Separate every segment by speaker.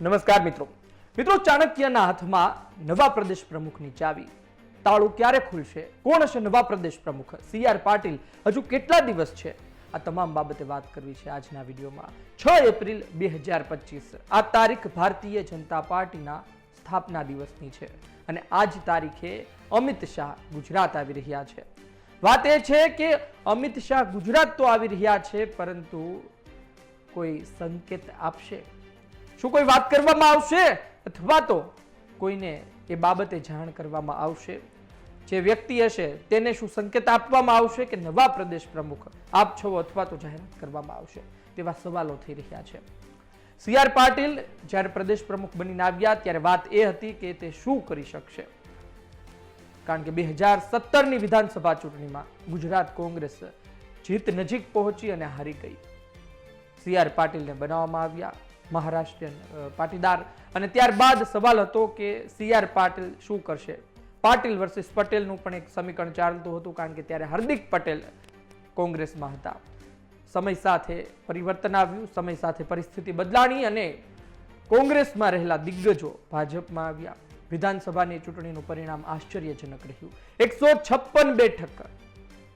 Speaker 1: નમસ્કાર મિત્રો. મિત્રો, ચાણક્યના હાથમાં નવા પ્રદેશ પ્રમુખની ચાવી. તાળું ક્યારે ખુલશે? કોણ હશે નવા પ્રદેશ પ્રમુખ? સી આર પાટીલ હજુ કેટલા દિવસ છે? આ તમામ બાબતે વાત કરવી છે આજના વિડીયોમાં. છ એપ્રિલ બે હજાર પચીસ. આ તારીખ ભારતીય જનતા પાર્ટીના સ્થાપના દિવસની છે અને આ જ તારીખે અમિત શાહ ગુજરાત આવી રહ્યા છે. વાત એ છે કે અમિત શાહ ગુજરાત તો આવી રહ્યા છે, પરંતુ કોઈ સંકેત આપશે? શું કોઈ વાત કરવામાં આવશે? અથવા તો કોઈને એ બાબતે જાણ કરવામાં આવશે? જે વ્યક્તિ હશે, તેને શું સંકેત આપવામાં આવશે કે નવા પ્રદેશ પ્રમુખ આપ છો અથવા તો જાહેરાત કરવામાં આવશે? તેવા સવાલો થઈ રહ્યા છે. સી આર પાટીલ જ્યારે પ્રદેશ પ્રમુખ બનીને આવ્યા, ત્યારે વાત એ હતી કે તે શું કરી શકશે? કારણ કે બે હજાર સત્તરની વિધાનસભા ચૂંટણીમાં ગુજરાત કોંગ્રેસ જીત નજીક પહોંચી અને હારી ગઈ. સી આર પાટીલને બનાવવામાં આવ્યા. મહારાષ્ટ્રીયન પાટીદાર. અને ત્યારબાદ સવાલ હતો કે સી આર પાટીલ શું કરશે? પાટીલ વર્સિસ પટેલનું પણ એક સમીકરણ ચાલતું હતું કારણ કે ત્યારે હાર્દિક પટેલ કોંગ્રેસમાં હતા. સમય સાથે પરિવર્તન આવ્યું, સમય સાથે પરિસ્થિતિ બદલાણી અને કોંગ્રેસમાં રહેલા દિગ્ગજો ભાજપમાં આવ્યા. વિધાનસભાની ચૂંટણીનું પરિણામ આશ્ચર્યજનક રહ્યું. એકસો છપ્પન બેઠક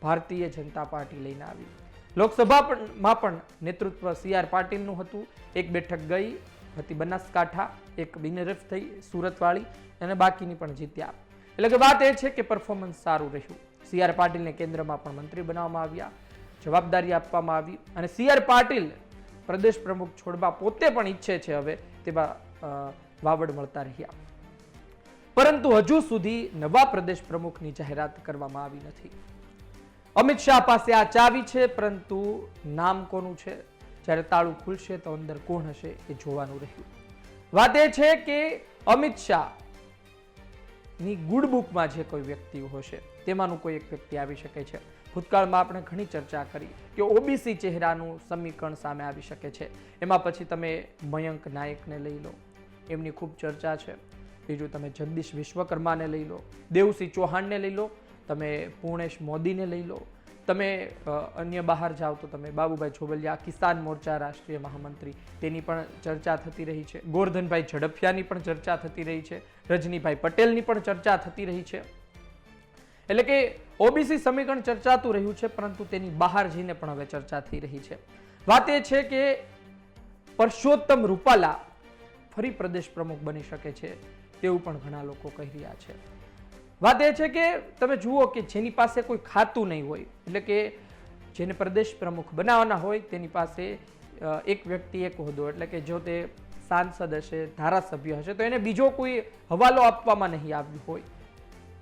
Speaker 1: ભારતીય જનતા પાર્ટી લઈને આવી. લોકસભામાં પણ નેતૃત્વ સી આર પાટીલનું હતું. એક બેઠક ગઈ હતી બનાસકાંઠા, એક બિનરફ થઈ સુરતવાળી, અને બાકીની પણ જીત્યા. એટલે કે વાત એ છે કે પરફોર્મન્સ સારું રહ્યું. સી આર પાટીલને કેન્દ્રમાં પણ મંત્રી બનાવવામાં આવ્યા, જવાબદારી આપવામાં આવી, અને સી આર પાટીલ પ્રદેશ પ્રમુખ છોડવા પોતે પણ ઈચ્છે છે હવે તેવા વાવડ મળતા રહ્યા. પરંતુ હજુ સુધી નવા પ્રદેશ પ્રમુખની જાહેરાત કરવામાં આવી નથી. અમિત શાહ પાસે આ ચાવી છે, પરંતુ નામ કોનું છે? જ્યારે તાળું ખુલશે તો અંદર કોણ હશે એ જોવાનું રહ્યું. વાત એ છે કે અમિત શાહની ગુડ જે કોઈ વ્યક્તિઓ હશે, તેમાંનું કોઈ એક વ્યક્તિ આવી શકે છે. ભૂતકાળમાં આપણે ઘણી ચર્ચા કરી કે ઓબીસી ચહેરાનું સમીકરણ સામે આવી શકે છે. એમાં પછી તમે મયંક નાયકને લઈ લો. એમની ખૂબ ચર્ચા છે. બીજું તમે જગદીશ વિશ્વકર્માને લઈ લો. દેવસિંહ ચૌહાણને લઈ લો. તમે પૂર્ણેશ મોદીને લઈ લો. તમે અન્ય બહાર જાઓ તો તમે બાબુભાઈ છોબલિયા, કિસાન મોરચા, રાષ્ટ્રીય મહામંત્રી, તેની પણ ચર્ચા થતી રહી છે. ગોરધનભાઈ ઝડફિયાની પણ ચર્ચા થતી રહી છે. રજનીભાઈ પટેલની પણ ચર્ચા થતી રહી છે. એટલે કે ઓબીસી સમીકરણ ચર્ચાતું રહ્યું છે, પરંતુ તેની બહાર જઈને પણ હવે ચર્ચા થઈ રહી છે. વાત એ છે કે પરસોત્તમ રૂપાલા ફરી પ્રદેશ પ્રમુખ બની શકે છે, તેવું પણ ઘણા લોકો કહી રહ્યા છે. વાત એ છે કે તમે જુઓ કે જેની પાસે કોઈ ખાતું નહીં હોય, એટલે કે જેને પ્રદેશ પ્રમુખ બનાવવાના હોય, તેની પાસે એક વ્યક્તિ એક હોદ્દો, એટલે કે જો તે સાંસદ હશે, ધારાસભ્ય હશે, તો એને બીજો કોઈ હવાલો આપવામાં નહીં આવ્યો હોય.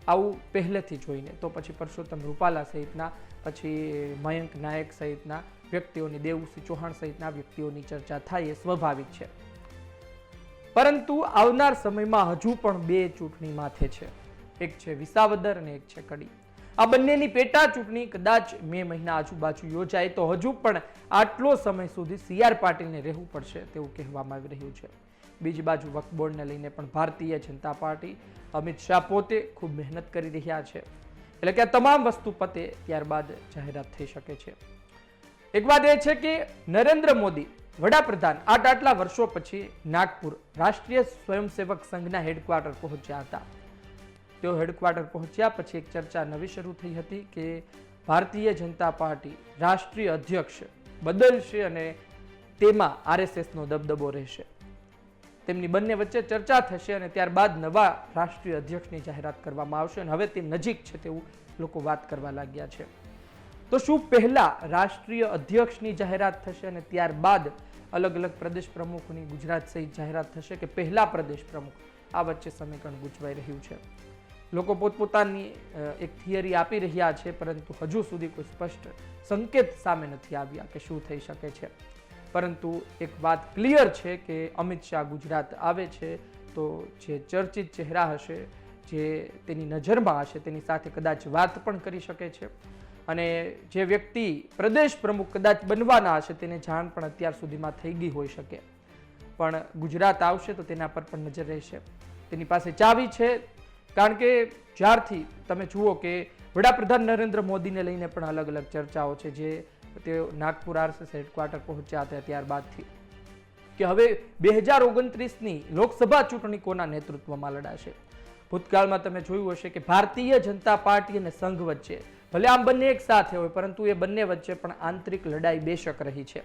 Speaker 1: આવું પહેલેથી જોઈને, તો પછી પરસોત્તમ રૂપાલા સહિતના, પછી મયંક નાયક સહિતના વ્યક્તિઓની, દેવસિંહ ચૌહાણ સહિતના વ્યક્તિઓની ચર્ચા થાય એ સ્વાભાવિક છે. પરંતુ આવનાર સમયમાં હજુ પણ બે ચૂંટણી માથે છે. એક છે વિસાવદર અને એક છે કડી. આ બંનેની પેટા ચૂંટણી કદાચ મે મહિના આજુબાજુ યોજાય તો હજુ પણ આટલો સમય સુધી સી આર પાટીલને રહેવું પડશે તેવું કહેવામાં આવી રહ્યું છે. બીજી બાજુ વક્ફ બોર્ડને લઈને પણ ભારતીય જનતા પાર્ટી અમિત શાહ પોતે ખૂબ મહેનત કરી રહ્યા છે. એટલે કે આ તમામ વસ્તુ પતે ત્યારબાદ જાહેરાત થઈ શકે છે. એક વાત એ છે કે નરેન્દ્ર મોદી વડાપ્રધાન આટ આટલા વર્ષો પછી નાગપુર રાષ્ટ્રીય સ્વયંસેવક સંઘના હેડક્વાર્ટર પહોંચ્યા હતા. તેઓ હેડક્વાર્ટર પહોંચ્યા પછી એક ચર્ચા નવી શરૂ થઈ હતી કે ભારતીય જનતા પાર્ટી રાષ્ટ્રીય અધ્યક્ષ બદલશે અને તેમાં આરએસએસનો દબદબો રહેશે. તેમની બંને વચ્ચે ચર્ચા થશે અને ત્યારબાદ નવા રાષ્ટ્રીય અધ્યક્ષની જાહેરાત કરવામાં આવશે અને હવે તે નજીક છે તેવું લોકો વાત કરવા લાગ્યા છે. તો શું પહેલાં રાષ્ટ્રીય અધ્યક્ષની જાહેરાત થશે અને ત્યારબાદ અલગ અલગ પ્રદેશ પ્રમુખની ગુજરાત સહિત જાહેરાત થશે કે પહેલા પ્રદેશ પ્રમુખ? આ વચ્ચે સમીકરણ ગૂંચવાઈ રહ્યું છે. લોકો પોતપોતાની એક થિયરી આપી રહ્યા છે, પરંતુ હજુ સુધી કોઈ સ્પષ્ટ સંકેત સામે નથી આવ્યા કે શું થઈ શકે છે. પરંતુ એક વાત ક્લિયર છે કે અમિત શાહ ગુજરાત આવે છે, તો જે ચર્ચિત ચહેરા હશે, જે તેની નજરમાં હશે, તેની સાથે કદાચ વાત પણ કરી શકે છે. અને જે વ્યક્તિ પ્રદેશ પ્રમુખ કદાચ બનવાના હશે, તેને જાણ પણ અત્યાર સુધીમાં થઈ ગઈ હોઈ શકે. પણ ગુજરાત આવશે તો તેના પર પણ નજર રહેશે. તેની પાસે ચાવી છે કારણ કે જ્યારથી તમે જુઓ કે વડાપ્રધાન નરેન્દ્ર મોદીને લઈને પણ અલગ અલગ ચર્ચાઓ છે જે તેઓ નાગપુર આરસીસ હેડક્વાર્ટર પહોંચ્યા હતા ત્યારબાદથી. કે હવે બે હજાર ઓગણત્રીસની લોકસભા ચૂંટણી કોના નેતૃત્વમાં લડાશે? ભૂતકાળમાં તમે જોયું હશે કે ભારતીય જનતા પાર્ટી અને સંઘ વચ્ચે, ભલે આમ બંને એક સાથે હોય, પરંતુ એ બંને વચ્ચે પણ આંતરિક લડાઈ બેશક રહી છે.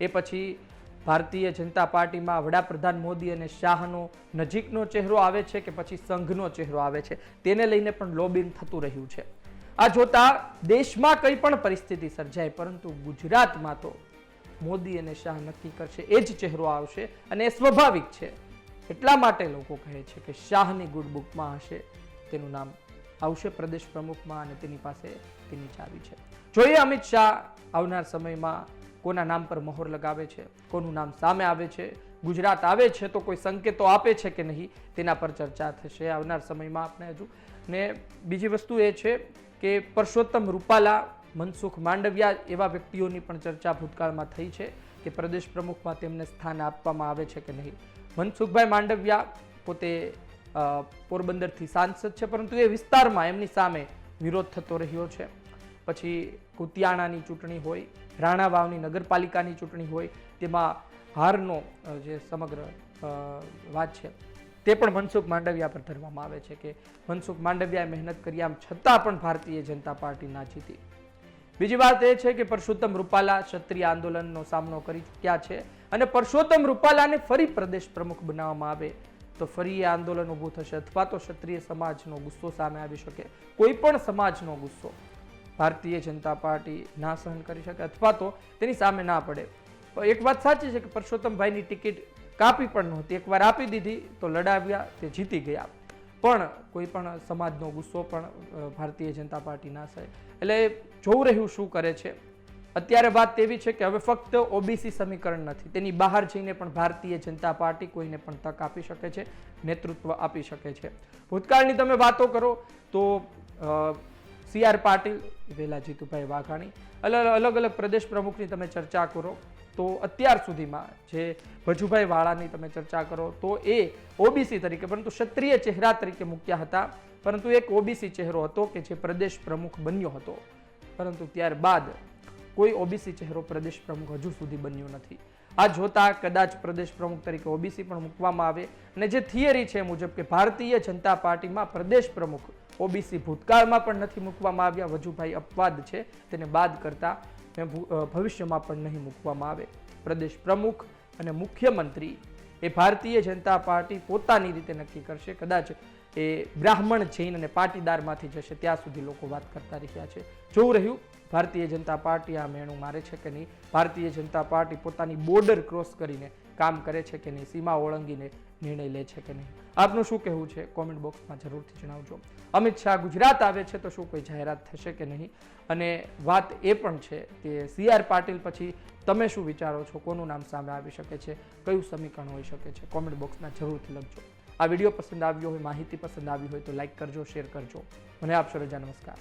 Speaker 1: એ પછી ભારતીય જનતા પાર્ટીમાં વડાપ્રધાન મોદી અને શાહનો નજીકનો ચહેરો આવે છે કે પછી સંઘનો ચહેરો આવે છે, તેને લઈને પણ લોબિંગ થતું રહ્યું છે. આ જોતા દેશમાં કંઈ પણ પરિસ્થિતિ સર્જાય, પરંતુ ગુજરાતમાં તો મોદી અને શાહ નક્કી કરશે, એ જ ચહેરો આવશે અને એ સ્વાભાવિક છે. એટલા માટે લોકો કહે છે કે શાહની ગુડ બુકમાં હશે, તેનું નામ આવશે પ્રદેશ પ્રમુખમાં અને તેની પાસે તેની ચાવી છે. જોઈએ અમિત શાહ આવનાર સમયમાં કોના નામ પર મહોર લગાવે છે, કોનું નામ સામે આવે છે, ગુજરાત આવે છે તો કોઈ સંકેતો આપે છે કે નહીં, તેના પર ચર્ચા થશે આવનાર સમયમાં આપણે હજુ. ને બીજી વસ્તુ એ છે કે પરસોત્તમ રૂપાલા, મનસુખ માંડવિયા એવા વ્યક્તિઓની પણ ચર્ચા ભૂતકાળમાં થઈ છે કે પ્રદેશ પ્રમુખમાં તેમને સ્થાન આપવામાં આવે છે કે નહીં. મનસુખભાઈ માંડવિયા પોતે પોરબંદરથી સાંસદ છે, પરંતુ એ વિસ્તારમાં એમની સામે વિરોધ થતો રહ્યો છે. પછી કુતિયાણાની ચૂંટણી હોય રાણા વાવની નગરપાલિકાની ચૂંટણી હોય તેમાં હારનો જે સમગ્ર વાત છે તે પણ મનસુખ માંડવિયા પર ધરવામાં આવે છે કે મનસુખ માંડવિયાએ મહેનત કરી, આમ છતાં પણ ભારતીય જનતા પાર્ટી ના જીતી. બીજી વાત એ છે કે પરસોત્તમ રૂપાલા ક્ષત્રિય આંદોલનનો સામનો કરી ચૂક્યા છે અને પરસોત્તમ રૂપાલાને ફરી પ્રદેશ પ્રમુખ બનાવવામાં આવે તો ફરી એ આંદોલન ઊભું થશે અથવા તો ક્ષત્રિય સમાજનો ગુસ્સો સામે આવી શકે. કોઈ પણ સમાજનો ગુસ્સો. ભારતીય જનતા પાર્ટી ના સહન કરી શકે અથવા તો તેની સામે ના પડે. એક વાત સાચી છે કે પરસોત્તમભાઈની ટિકિટ કાપી પણ નહોતી. એકવાર આપી દીધી તો લડાવ્યા, તે જીતી ગયા. પણ કોઈ પણ સમાજનો ગુસ્સો પણ ભારતીય જનતા પાર્ટી ના સહે. એટલે જોવું રહ્યું શું કરે છે. અત્યારે વાત તેવી છે કે હવે ફક્ત ઓબીસી સમીકરણ નથી. તેની બહાર જઈને પણ ભારતીય જનતા પાર્ટી કોઈને પણ તક આપી શકે છે, નેતૃત્વ આપી શકે છે. ભૂતકાળની તમે વાતો કરો તો સી આર પાટીલ, વેલા જીતુભાઈ વાઘાણી અલગ અલગ અલગ પ્રદેશ પ્રમુખની તમે ચર્ચા કરો, તો અત્યાર સુધીમાં જે ભજુભાઈ વાળાની તમે ચર્ચા કરો, તો એ ઓબીસી તરીકે, પરંતુ ક્ષત્રિય ચહેરા તરીકે મૂક્યા હતા, પરંતુ એક ઓબીસી ચહેરો હતો કે જે પ્રદેશ પ્રમુખ બન્યો હતો. પરંતુ ત્યારબાદ કોઈ ઓબીસી ચહેરો પ્રદેશ પ્રમુખ હજુ સુધી બન્યો નથી. આ જોતા કદાચ પ્રદેશ પ્રમુખ તરીકે ઓબીસી પણ મૂકવામાં આવે. અને જે થિયરી છે મુજબ કે ભારતીય જનતા પાર્ટીમાં પ્રદેશ પ્રમુખ ઓબીસી ભૂતકાળમાં પણ નથી મૂકવામાં આવ્યા. વજુભાઈ અપવાદ છે, તેને બાદ કરતા ભવિષ્યમાં પણ નહીં મૂકવામાં આવે. પ્રદેશ પ્રમુખ અને મુખ્યમંત્રી એ ભારતીય જનતા પાર્ટી પોતાની રીતે નક્કી કરશે. કદાચ એ બ્રાહ્મણ જૈન અને પાટીદારમાંથી જશે, ત્યાં સુધી લોકો વાત કરતા રહ્યા છે. જોવું રહ્યું. ભારતીય જનતા પાર્ટી આ મેણું મારે છે કે નહીં? ભારતીય જનતા પાર્ટી પોતાની બોર્ડર ક્રોસ કરીને કામ કરે છે કે નહીં? સીમા ઓળંગીને નિર્ણય લે છે કે નહીં? આપનું શું કહેવું છે? કોમેન્ટ બોક્સમાં જરૂરથી જણાવજો. અમિત શાહ ગુજરાત આવે છે તો શું કોઈ જાહેરાત થશે કે નહીં? અને વાત એ પણ છે કે સી આર પાટીલ પછી તમે શું વિચારો છો? કોનું નામ સામે આવી શકે છે? કયું સમીકરણ હોઈ શકે છે? કોમેન્ટ બોક્સમાં જરૂરથી લખજો. આ વીડિયો પસંદ આવ્યો હોય, માહિતી પસંદ આવી હોય તો લાઇક કરજો, શેર કરજો. મને આપશો રજા. નમસ્કાર.